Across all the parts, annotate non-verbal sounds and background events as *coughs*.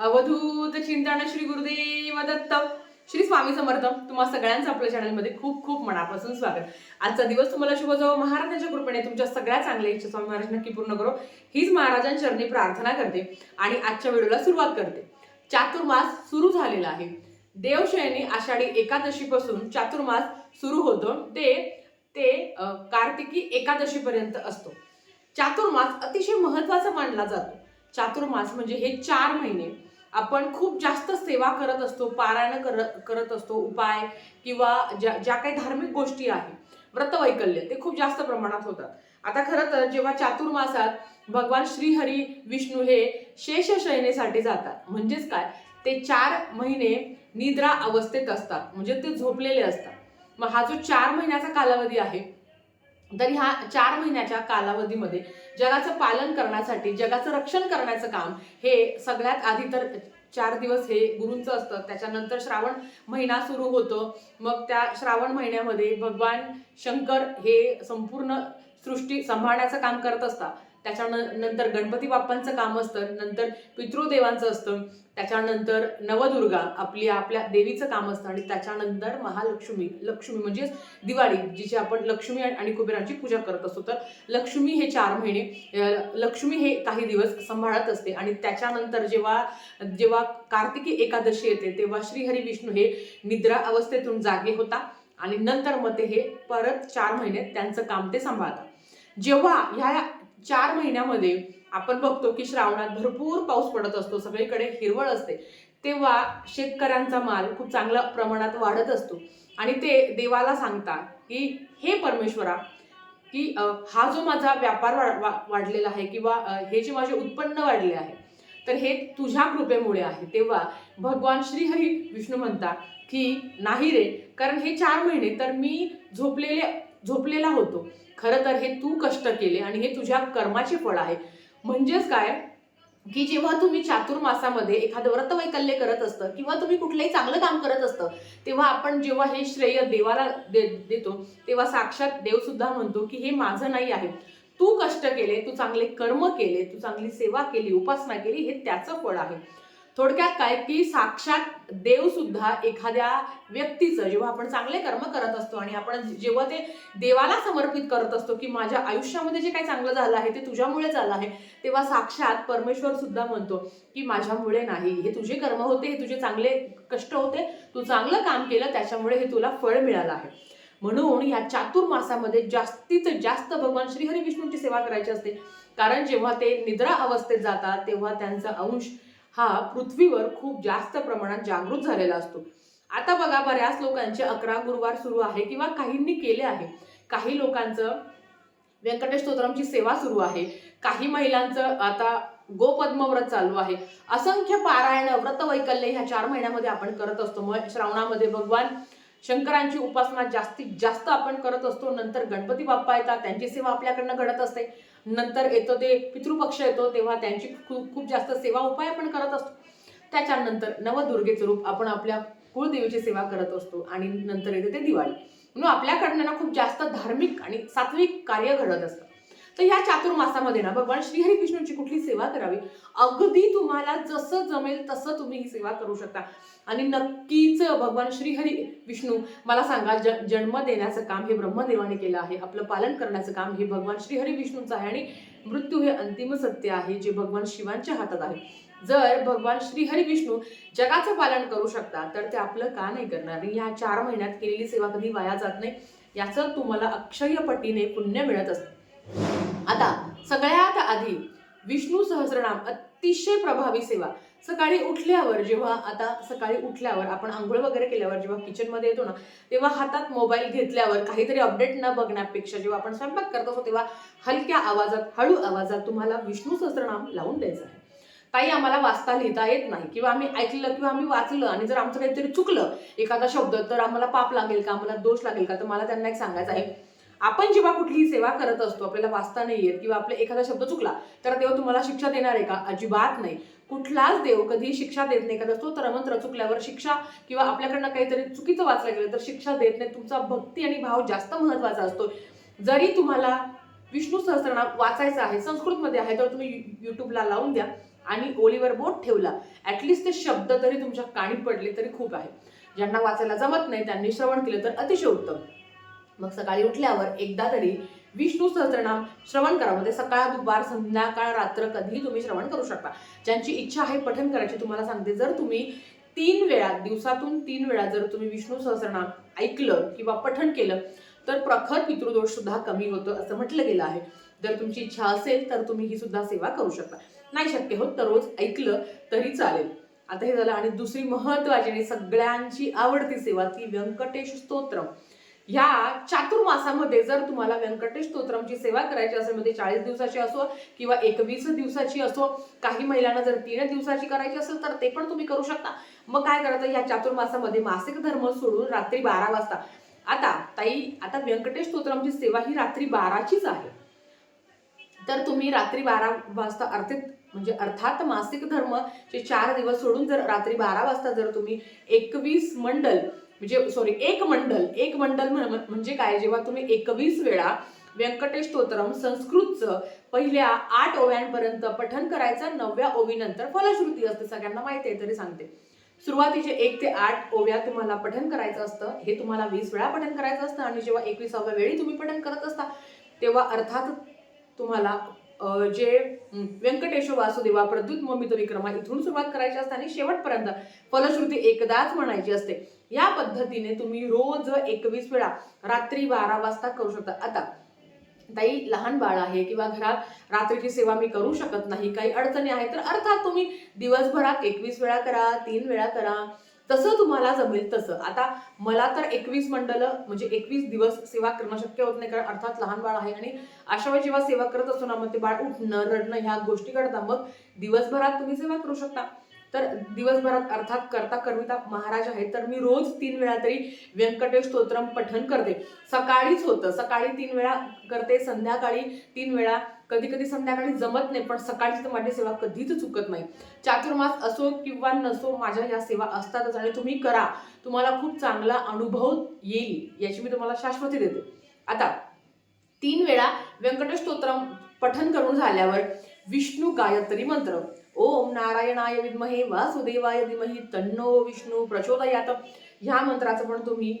अवधूत चिंतन श्री गुरुदेव दत्त श्री स्वामी समर्थ तुम्हा सगळ्यांचं आपल्या चॅनलमध्ये खूप खूप मनापासून स्वागत. आजचा दिवस तुम्हाला शुभ जावो. महाराजांच्या कृपेने तुमच्या सगळ्या चांगल्या इच्छा स्वामी महाराज नक्की पूर्ण करो. हीच महाराजांचरणी प्रार्थना करते आणि आजच्या व्हिडिओला सुरुवात करते. चातुर्मास सुरू झालेला आहे. देवशयनी आषाढी एकादशीपासून चातुर्मास सुरू होतो. ते ते कार्तिकी एकादशीपर्यंत असतो. चातुर्मास अतिशय महत्त्वाचा मानला जातो. चातुर्मास म्हणजे हे चार महिने. आपण खूप जास्त सेवा करत असतो पारायण करत करत असतो उपाय किंवा ज्या ज्या काही धार्मिक गोष्टी आहेत व्रतवैकल्य ते खूप जास्त प्रमाणात होतात. आता खरं तर जेव्हा चातुर्मासात भगवान श्रीहरी विष्णू हे शेषशयनेसाठी जातात. म्हणजेच काय? ते चार महिने निद्रा अवस्थेत असतात. म्हणजे ते झोपलेले असतात. मग हा जो चार महिन्याचा कालावधी आहे तर ह्या चार महिन्याच्या कालावधीमध्ये जगाचं पालन करण्यासाठी जगाचं रक्षण करण्याचं काम हे सगळ्यात आधी तर चार दिवस हे गुरूंचं असतं. त्याच्यानंतर श्रावण महिना सुरू होतो. मग त्या श्रावण महिन्यामध्ये भगवान शंकर हे संपूर्ण सृष्टी सांभाळण्याचं काम करत असतात. त्याच्यानंतर गणपती बाप्पांचं काम असतं नंतर पितृदेवांचं असतं त्याच्यानंतर नवदुर्गा आपली आपल्या देवीचं काम असतं आणि त्याच्यानंतर महालक्ष्मी. लक्ष्मी म्हणजेच दिवाळी जिची आपण लक्ष्मी आणि कुबेराची पूजा करत असतो. तर लक्ष्मी हे चार महिने लक्ष्मी हे काही दिवस सांभाळत असते आणि त्याच्यानंतर जेव्हा जेव्हा कार्तिकी एकादशी येते तेव्हा श्रीहरी विष्णू हे निद्रा अवस्थेतून जागे होता आणि नंतर मग ते हे परत चार महिने त्यांचं काम ते सांभाळतात. जेव्हा ह्या चार महिन्यामध्ये आपण बघतो की श्रावणात भरपूर पाऊस पडत असतो सगळीकडे हिरवळ असते. तेव्हा शेतकऱ्यांचा माल खूप चांगल्या प्रमाणात वाढत असतो. आणि ते देवाला सांगतात की हे परमेश्वरा की हा जो माझा व्यापार वा- वाढलेला आहे किंवा हे जे माझे उत्पन्न वाढले आहे तर हे तुझ्या कृपेमुळे आहे. तेव्हा भगवान श्रीहरी विष्णू म्हणतात की नाही रे कारण हे चार महिने तर मी झोपलेले झोपलेला होतो. खरं तर हे तू कष्ट केले आणि हे तुझ्या कर्माचे फळ आहे. म्हणजेच काय? की जेव्हा तुम्ही चातुर्मासामध्ये एखादं व्रतवैकल्य करत असतं किंवा तुम्ही कुठलंही चांगलं काम करत असतं तेव्हा आपण जेव्हा हे श्रेय देवाला दे देतो तेव्हा साक्षात देव सुद्धा म्हणतो की हे माझं नाही आहे. तू कष्ट केले तू चांगले कर्म केले तू चांगली सेवा केली उपासना केली हे त्याचं फळ आहे. थोडक्यात काय की साक्षात देव सुद्धा एखाद्या व्यक्तीचं जेव्हा आपण चांगले कर्म करत असतो आणि आपण जेव्हा ते देवाला समर्पित करत असतो की माझ्या आयुष्यामध्ये जे काही चांगलं झालं आहे ते तुझ्यामुळे झालं आहे तेव्हा साक्षात परमेश्वर सुद्धा म्हणतो की माझ्यामुळे नाही. हे तुझे कर्म होते हे तुझे चांगले कष्ट होते तू चांगलं काम केलं त्याच्यामुळे हे तुला फळ मिळालं आहे. म्हणून या चातुर्मासामध्ये जास्तीत जास्त भगवान श्रीहरी विष्णूंची सेवा करायची असते. कारण जेव्हा ते निद्रा अवस्थेत जातात तेव्हा त्यांचा अंश हा पृथ्वीवर खूप जास्त प्रमाणात जागृत झालेला असतो. आता बघा बऱ्याच लोकांचे अकरा गुरुवार सुरू आहे किंवा काहींनी केले आहे. काही लोकांचं व्यंकटेश स्तोत्रमची सेवा सुरू आहे. काही महिलांचं आता गोपद्मव्रत चालू आहे. असंख्य पारायण व्रत वैकल्य ह्या चार महिन्यामध्ये आपण करत असतो. मग श्रावणामध्ये भगवान शंकरांची उपासना जास्तीत जास्त आपण करत असतो नंतर गणपती बाप्पा येतात त्यांची सेवा आपल्याकडनं घडत असते. नंतर येतो ते पितृपक्ष येतो तेव्हा त्यांची खूप खूप जास्त सेवा उपाय आपण करत असतो. त्याच्यानंतर नवदुर्गेचं रूप आपण आपल्या कुळदेवीची सेवा करत असतो आणि नंतर येते ते दिवाळी. म्हणून आपल्याकडनं ना खूप जास्त धार्मिक आणि सात्विक कार्य घडत असतं. तर ह्या चातुर्मासामध्ये ना भगवान श्रीहरी विष्णूंची कुठली सेवा करावी? अगदी तुम्हाला जसं जमेल तसं तुम्ही ही सेवा करू शकता. आणि नक्कीच भगवान श्रीहरी विष्णू मला सांगा ज जन्म देण्याचं काम हे ब्रह्मदेवाने केलं आहे. आपलं पालन करण्याचं काम हे भगवान श्रीहरी विष्णूंचं आहे आणि मृत्यू हे अंतिम सत्य आहे जे भगवान शिवांच्या हातात आहे. जर भगवान श्रीहरी विष्णू जगाचं पालन करू शकतात तर ते आपलं का नाही करणार? या ह्या चार महिन्यात केलेली सेवा कधी वाया जात नाही याचं तुम्हाला अक्षयपटीने पुण्य मिळत असतं. आहे विष्णू सहस्रनाम अतिशय प्रभावी सेवा. सकाळी उठल्यावर जेव्हा आता सकाळी उठल्यावर आपण आंघोळ वगैरे केल्यावर जेव्हा किचनमध्ये येतो ना तेव्हा हातात मोबाईल घेतल्यावर काहीतरी अपडेट न बघण्यापेक्षा जेव्हा आपण स्वयंपाक करत असतो तेव्हा हलक्या आवाजात हळू आवाजात तुम्हाला विष्णू सहस्रनाम लावून द्यायचं आहे. काही आम्हाला वाचता लिहिता येत नाही किंवा आम्ही ऐकलं किंवा आम्ही वाचलं आणि जर आमचं काहीतरी चुकलं एखादा शब्द तर आम्हाला पाप लागेल का आम्हाला दोष लागेल का तर मला त्यांना एक सांगायचं आहे. आपण जेव्हा कुठलीही सेवा करत असतो आपल्याला वाचता नाही येत किंवा आपला एखादा शब्द चुकला तर देव तुम्हाला शिक्षा देणार आहे का? अजिबात नाही. कुठलाच देव कधी शिक्षा देत नाही. एखादा तर मंत्र चुकल्यावर शिक्षा किंवा आपल्याकडनं काहीतरी चुकीचं वाचलं गेलं तर शिक्षा देत नाही. तुमचा भक्ती आणि भाव जास्त महत्त्वाचा असतो. जरी तुम्हाला विष्णू सहस्रनाम वाचायचं आहे संस्कृतमध्ये आहे तर तुम्ही यु- युट्यूबला लावून द्या आणि ओलीवर बोट ठेवला. ॲटलिस्ट ते शब्द तरी तुमच्या काणी पडले तरी खूप आहे. ज्यांना वाचायला जमत नाही त्यांनी श्रवण केलं तर अतिशय उत्तम. मग सकाळी उठल्यावर एकदा तरी विष्णू सहस्रनाम श्रवण करा. म्हणजे सकाळ दुपार संध्याकाळ रात्र कधीही तुम्ही श्रवण करू शकता. ज्यांची इच्छा आहे पठण करायची तुम्हाला सांगते जर तुम्ही तीन वेळा दिवसातून तीन वेळा जर तुम्ही विष्णू सहस्रनाम ऐकलं किंवा पठण केलं तर प्रखर पितृदोष सुद्धा कमी होतं असं म्हटलं गेलं आहे. जर तुमची इच्छा असेल तर तुम्ही ही सुद्धा सेवा करू शकता. नाही शक्य होत तर रोज ऐकलं तरी चालेल. आता हे झालं आणि दुसरी महत्वाची आणि सगळ्यांची आवडती सेवा ती व्यंकटेश स्तोत्रम. ह्या चातुर्मासामध्ये जर तुम्हाला व्यंकटेश स्तोत्रमची सेवा करायची असेल म्हणजे चाळीस दिवसाची असो किंवा एकवीस दिवसाची असो काही महिलांना जर तीन दिवसाची करायची असेल तर ते पण तुम्ही करू शकता. मग काय करायचं या चातुर्मासामध्ये मासिक धर्म सोडून रात्री बारा वाजता. आता ताई आता व्यंकटेश स्तोत्रमची सेवा ही रात्री बाराचीच आहे. तर तुम्ही रात्री बारा वाजता अर्थात म्हणजे अर्थात मासिक धर्म चे चार दिवस सोडून जर रात्री बारा वाजता जर तुम्ही एकवीस मंडल म्हणजे सॉरी एक मंडल एक मंडल म्हणजे काय? जेव्हा तुम्ही एकवीस वेळा व्यंकटेश स्तोत्रम संस्कृतचं पहिल्या आठ ओव्यांपर्यंत पठन करायचं नवव्या ओवीनंतर फलश्रुती असते सगळ्यांना माहिती आहे तरी सांगते. सुरुवातीचे एक ते आठ ओव्या तुम्हाला पठन करायचं असतं हे तुम्हाला वीस वेळा पठन करायचं असतं आणि जेव्हा एकविसाव्या वेळी तुम्ही पठन करत असता तेव्हा अर्थात तुम्हाला जे व्यंकटेश वासुदेवा प्रद्युत मोमित विक्रमा इथून सुरुवात करायची असते आणि शेवटपर्यंत फलश्रुती एकदाच म्हणायची असते. या पद्धतीने तुम्ही रोज एकवीस वेळा रात्री बारा वाजता करू शकता. आता ताई लहान बाळ आहे किंवा घरात रात्रीची सेवा मी करू शकत नाही काही अडचणी आहेत तर अर्थात तुम्ही दिवसभरात एकवीस वेळा करा तीन वेळा करा तसं तुम्हाला जमेल तसं. आता मला तर एकवीस मंडल म्हणजे एकवीस दिवस सेवा करणं शक्य होत नाही कारण अर्थात लहान बाळ आहे आणि अशा वेळी जेव्हा सेवा करत असतो ना मग ते बाळ उठणं रडणं ह्या गोष्टी करता मग दिवसभरात तुम्ही सेवा करू शकता. तर दिवसभरात अर्थात करता कर्मिता महाराज आहेत तर मी रोज तीन वेळा तरी व्यंकटेश स्तोत्रम पठन करते. सकाळीच होतं. सकाळी तीन वेळा करते संध्याकाळी तीन वेळा. कधी कधी संध्याकाळी जमत नाही पण सकाळची तर माझी सेवा कधीच चुकत नाही. चातुर्मास असो किंवा नसो माझ्या ह्या सेवा असतातच आणि तुम्ही करा. तुम्हाला खूप चांगला अनुभव येईल याची मी तुम्हाला शाश्वती देते. आता तीन वेळा व्यंकटेश स्तोत्रम पठन करून झाल्यावर विष्णू गायत्री मंत्र. ओम नारायणाय विद्महे वासुदेवाय धीमहि तन्नो विष्णू प्रचोदयात ह्या मंत्राचं पण तुम्ही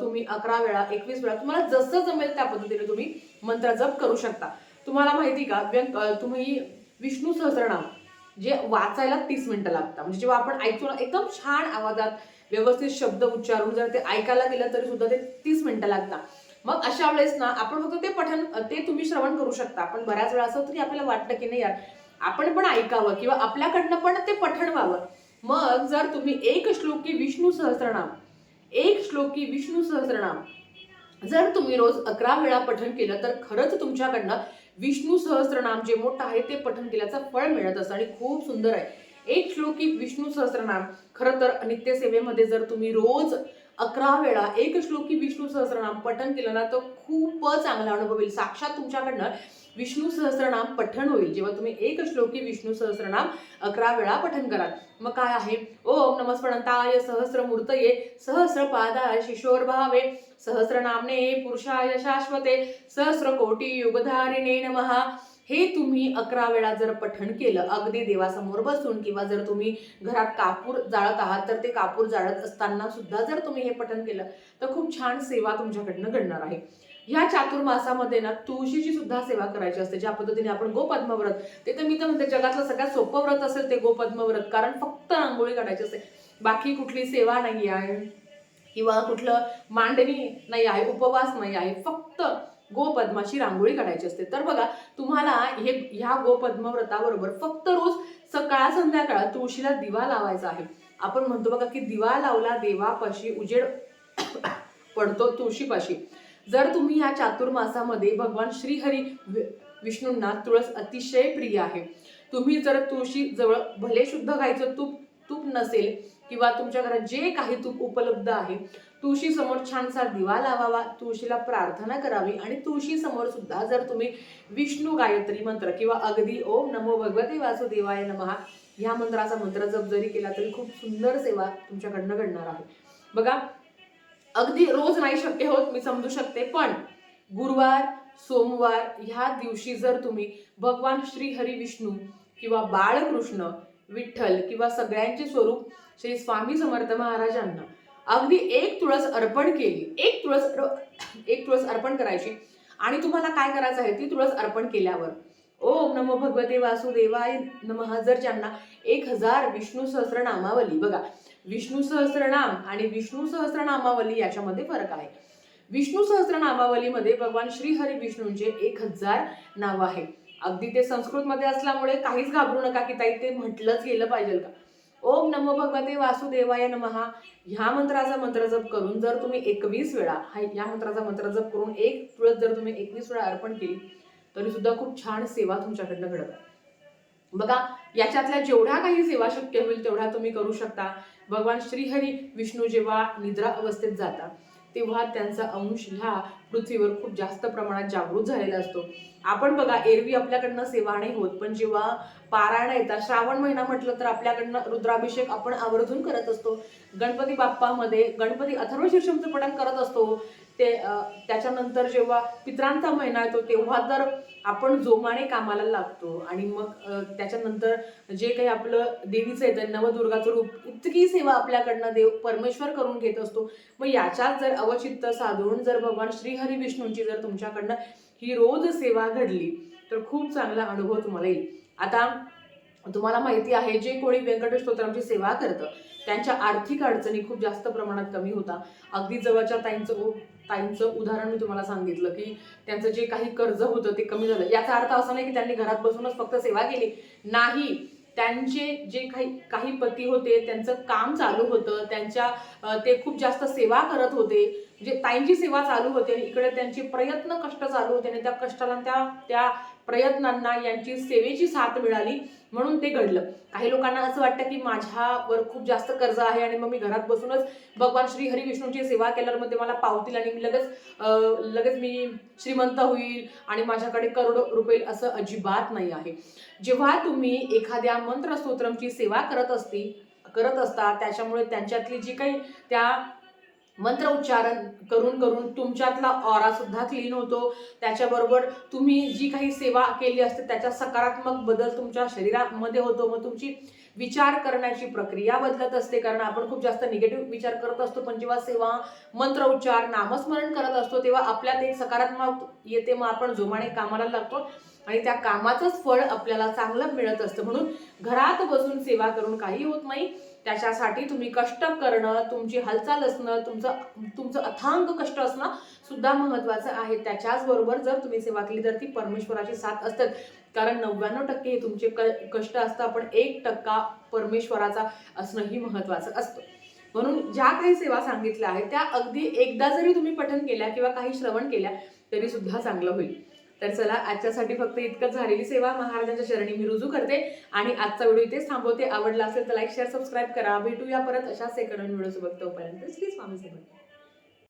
तुम्ही अकरा वेळा एकवीस वेळा तुम्हाला जसं जमेल त्या पद्धतीने तुम्ही मंत्र जप करू शकता. तुम्हाला माहिती का व्यंक तुम्ही विष्णू सहस्रनाम जे वाचायला तीस मिनिटं लागतात. म्हणजे जेव्हा आपण ऐकतो ना एकदम छान आवाजात व्यवस्थित शब्द उच्चारून जर ते ऐकायला गेलं तरी सुद्धा ते तीस मिनिटं लागतात. मग अशा वेळेस ना आपण फक्त ते पठन ते तुम्ही श्रवण करू शकता. पण बऱ्याच वेळा असं होतं की आपल्याला वाटतं की नाही यार आपण पण ऐकावं किंवा आपल्याकडनं पण ते पठण व्हावं मग जर तुम्ही एक श्लोकी विष्णू सहस्रनाम एक श्लोकी विष्णू सहस्रनाम जर तुम्ही रोज अकरा वेळा पठण केलं तर खरंच तुमच्याकडनं विष्णू सहस्रनाम जे मोठं आहे ते पठण केल्याचं फळ मिळत असतं आणि खूप सुंदर आहे. एक श्लोकी विष्णू सहस्रनाम खरं तर नित्यसेवेमध्ये जर तुम्ही रोज अकरा वेळा एक श्लोकी विष्णू सहस्रनाम पठण केलं ना तर खूप चांगला अनुभव येईल. साक्षात तुमच्याकडनं विष्णू सहस्रनाम पठण होईल. जेव्हा तुम्ही एक श्लोकी विष्णू सहस्रनाम अकरा वेळा पठण कराल मग काय आहे? ओम नमस्पणंताय सहस्रमूर्तये सहस्रपादाय शिशोर भावे सहस्रनामने पुरुषाय शाश्वते सहस्र कोटी युगधारिणे नमहा हे तुम्ही अकरा वेळा जर पठण केलं अगदी देवासमोर बसून किंवा जर तुम्ही घरात कापूर जाळत आहात तर ते कापूर जाळत असताना सुद्धा जर तुम्ही हे पठण केलं तर खूप छान सेवा तुमच्याकडनं घडणार आहे. ह्या चातुर्मासामध्ये ना तुळशीची सुद्धा सेवा करायची असते ज्या पद्धतीने आपण गोपद्म व्रत ते तर मी तर म्हणते जगातलं सगळ्यात सोपं व्रत असेल ते गोपद्म व्रत कारण फक्त रांगोळी काढायची असते. बाकी कुठली सेवा नाही आहे किंवा कुठलं मांडणी नाही आहे उपवास नाही आहे फक्त गोपद्माची रांगोळी काढायची असते. तर बघा तुम्हाला हे ह्या गोपद्म व्रताबरोबर फक्त रोज सकाळ संध्याकाळ तुळशीला दिवा लावायचा आहे. आपण म्हणतो बघा की दिवा लावला देवापाशी उजेड *coughs* पडतो तुळशीपाशी. जर तुम्ही या चातुर्मासामध्ये भगवान श्रीहरी विष्णूंना तुळस अतिशय प्रिय आहे. तुम्ही जर तुळशी जवळ भले शुद्ध गायचं तूप तूप नसेल किंवा तुमच्या घरात जे काही तूप उपलब्ध आहे तुळशी समोर छानसा दिवा लावावा तुळशीला प्रार्थना करावी आणि तुळशी समोर सुद्धा जर तुम्ही विष्णू गायत्री मंत्र किंवा अगदी ओम नमो भगवते वासुदेवाय नमहा ह्या मंत्राचा मंत्र जप जरी केला तरी खूप सुंदर सेवा तुमच्याकडनं घडणार आहे. बघा अगदी रोज नाही शक्य होत मी समजू शकते पण गुरुवार सोमवार ह्या दिवशी जर तुम्ही भगवान श्री हरी विष्णू किंवा बाळकृष्ण विठ्ठल किंवा सगळ्यांचे स्वरूप श्री स्वामी समर्थ महाराजांना अगदी एक तुळस अर्पण केली. एक तुळस एक तुळस अर्पण करायची. आणि तुम्हाला काय करायचं आहे? ती तुळस अर्पण केल्यावर. ओम नमो भगवते वासुदेवाय नम. जर ज्यांना एक हजार विष्णू सहस्रनामावली बघा विष्णू सहस्रनाम आणि विष्णू सहस्रनामावली याच्यामध्ये फरक आहे. विष्णू सहस्रनामावलीमध्ये भगवान श्री हरी विष्णूंचे एक हजार नावं आहे. अगदी ते संस्कृतमध्ये असल्यामुळे काहीच घाबरू नका की ताई ते म्हटलंच गेलं पाहिजे का? ओम नमो भगवते वासुदेवाय नमहा ह्या मंत्राचा मंत्र जप करून जर तुम्ही एकवीस वेळा हा या मंत्राचा मंत्र जप करून एक तुळस जर तुम्ही एकवीस वेळा अर्पण केली तरी सुद्धा खूप छान सेवा तुमच्याकडनं घडत आहे बघा याच्यातल्या जेवढ्या काही सेवा शक्य होईल तेवढ्या तुम्ही करू शकता. भगवान श्रीहरी विष्णू जेव्हा निद्रा अवस्थेत जातात तेव्हा त्यांचा अंश ह्या पृथ्वीवर खूप जास्त प्रमाणात जागृत झालेला असतो. आपण बघा एरवी आपल्याकडनं सेवा नाही होत पण जेव्हा पारायण येतात श्रावण महिना म्हटलं तर आपल्याकडनं रुद्राभिषेक आपण आवर्जून करत असतो. गणपती बाप्पामध्ये गणपती अथर्व शीर्षमचं पठण करत असतो. ते त्याच्यानंतर जेव्हा पित्रांचा महिना येतो तेव्हा तर आपण जोमाने कामाला लागतो. आणि मग त्याच्यानंतर जे काही आपलं देवीचं येतं नवदुर्गाचं रूप इतकी सेवा आपल्याकडनं देव परमेश्वर करून घेत असतो. मग याच्यात जर अवचित्त साधून जर भगवान श्रीहरी विष्णूंची जर तुमच्याकडनं ही रोज सेवा घडली तर खूप चांगला अनुभव तुम्हाला येईल. आता तुम्हाला माहिती आहे जे कोणी व्यंकटेश स्तोत्रांची सेवा करतं त्यांच्या आर्थिक अडचणी खूप जास्त प्रमाणात कमी होता. अगदी जवळच्या ताईंचं ताईंचं उदाहरण मी तुम्हाला सांगितलं की त्यांचं जे काही कर्ज होतं ते कमी झालं. याचा अर्थ असा नाही की त्यांनी घरात बसूनच फक्त सेवा केली. नाही. त्यांचे जे काही काही पती होते त्यांचं काम चालू होतं त्यांच्या ते खूप जास्त सेवा करत होते. म्हणजे ताईंची सेवा चालू होते आणि इकडे त्यांचे प्रयत्न कष्ट चालू होते आणि त्या कष्टाला त्या त्या प्रयत्नांना यांची सेवेची साथ मिळाली म्हणून ते घडलं. काही लोकांना असं वाटतं की माझ्यावर खूप जास्त कर्ज आहे आणि मग मी घरात बसूनच भगवान श्री हरी विष्णूची सेवा केल्यावर मग ते मला पावतील आणि मी लगेच लगेच मी श्रीमंत होईल आणि माझ्याकडे करोडो रुपये असं अजिबात नाही आहे. जेव्हा तुम्ही एखाद्या मंत्रस्तोत्रमची सेवा करत असती करत असता त्याच्यामुळे त्यांच्यातली जी काही त्या मंत्र उच्चारण करून करून तुमच्यातला ऑरा सुद्धा क्लीन होतो. त्याच्याबरोबर तुम्ही जी काही सेवा केली असते त्याचा सकारात्मक बदल तुमच्या शरीरामध्ये होतो. मग तुमची विचार करण्याची प्रक्रिया बदलत असते. कारण आपण खूप जास्त निगेटिव्ह विचार करत असतो पण जेव्हा सेवा मंत्र उच्चार नामस्मरण करत असतो तेव्हा आपल्यात एक सकारात्मक येते. मग आपण जोमाने कामाला लागतो आणि त्या कामाचंच फळ आपल्याला चांगलं मिळत असतं. म्हणून घरात बसून सेवा करून काही होत नाही. त्याच्यासाठी तुम्ही कष्ट करणं तुमची हालचाल असणं तुमचं तुमचं अथांग कष्ट असणं सुद्धा महत्वाचं आहे. त्याच्याचबरोबर जर तुम्ही सेवा केली तर ती परमेश्वराची साथ असतात कारण नव्याण्णव टक्के हे तुमचे क कष्ट असतं. पण एक टक्का परमेश्वराचा असणंही महत्त्वाचं असतं. म्हणून ज्या काही सेवा सांगितल्या आहेत त्या अगदी एकदा जरी तुम्ही पठन केल्या किंवा काही श्रवण केल्या तरी सुद्धा चांगलं होईल. तर चला आजच्यासाठी फक्त इतकंच. झालेली सेवा महाराजांच्या चरणी मी रुजू करते आणि आजचा व्हिडिओ इथेच थांबवते. आवडला असेल तर लाईक शेअर सबस्क्राईब करा. भेटूया परत अशा सेकंड व्हिडिओ बघतो तोपर्यंत श्री स्वामी सेवा